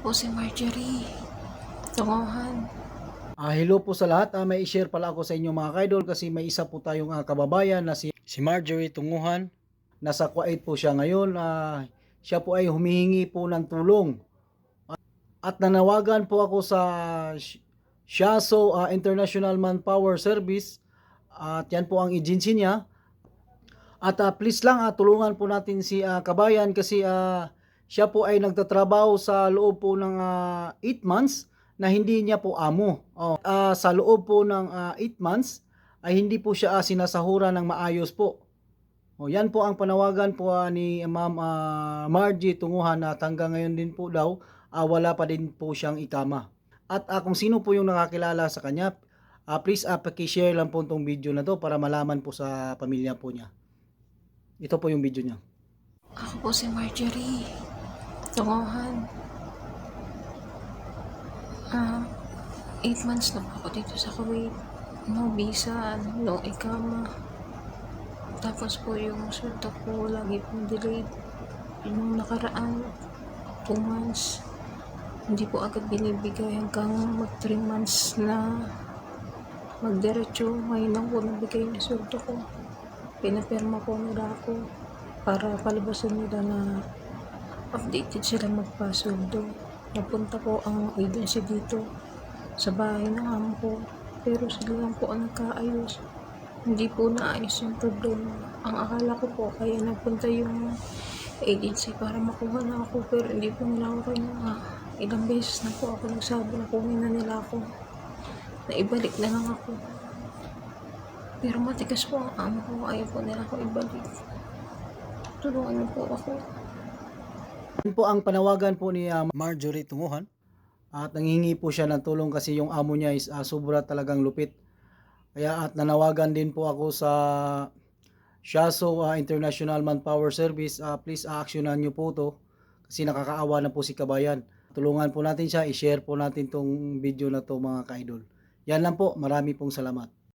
po si Marjorie. Tunguhan. Ah, hello po sa lahat. Ah, may i-share pala ako sa inyo mga kaidol kasi may isa po tayong ah, kababayan na si, si Marjorie Tunguhan. Nasa Kuwait po siya ngayon. Ah, siya po ay humihingi po ng tulong. At nanawagan po ako sa Sh- Shaso ah, International Manpower Service. At yan po ang agency niya. At ah, please lang ah, tulungan po natin si ah, kabayan kasi ah, siya po ay nagtatrabaho sa loob po ng 8 months na hindi niya po amo. Oh, ah, sa loob po ng 8 months ay hindi po siya ah, sinasahura ng maayos po. O yan po ang panawagan po ah, ni Ma'am ah, Margie Tunguhan at hanggang ngayon din po daw ah, wala pa din po siyang ikama. At ah, kung sino po yung nakakilala sa kanya, ah, please ah, paki-share lang po itong video na to para malaman po sa pamilya po niya. Ito po yung video niya. Ako po si Marjorie. Tunguhan. Ah, eight months na ako dito sa Kuwait. No visa, no ikama. Tapos po yung sweldo ko lagi pong delayed. Yung nakaraan, two months. Hindi po agad binibigay hanggang mag three months na magdiretso. Ngayon lang po nabigay yung sweldo ko. Pinapirma po nila ako para palibasan nila na updated sila magpasuldo. Napunta po ang agency dito sa bahay ng amo ko. Pero sila lang po ang nagkaayos. Hindi po naayos yung problema. Ang akala ko po kaya nagpunta yung agency para makuha na ako pero hindi po nila ako kinuha. Ilang beses na po ako nagsabi na kunin na nila ako. Na ibalik na lang ako. Pero matigas po ang amo ko. Ayaw po nila ako ibalik. Tulungan niyo po ako. Yan po ang panawagan po ni ah, Marjorie Tunguhan. At nangingi po siya ng tulong kasi yung amo niya is ah, sobra talagang lupit. Kaya at nanawagan din po ako sa Shaso ah, International Manpower Service. Ah, please ah, actionan niyo po to kasi nakakaawa na po si Kabayan. Tulungan po natin siya, i-share po natin tong video na to mga ka-idol. Yan lang po, marami pong salamat.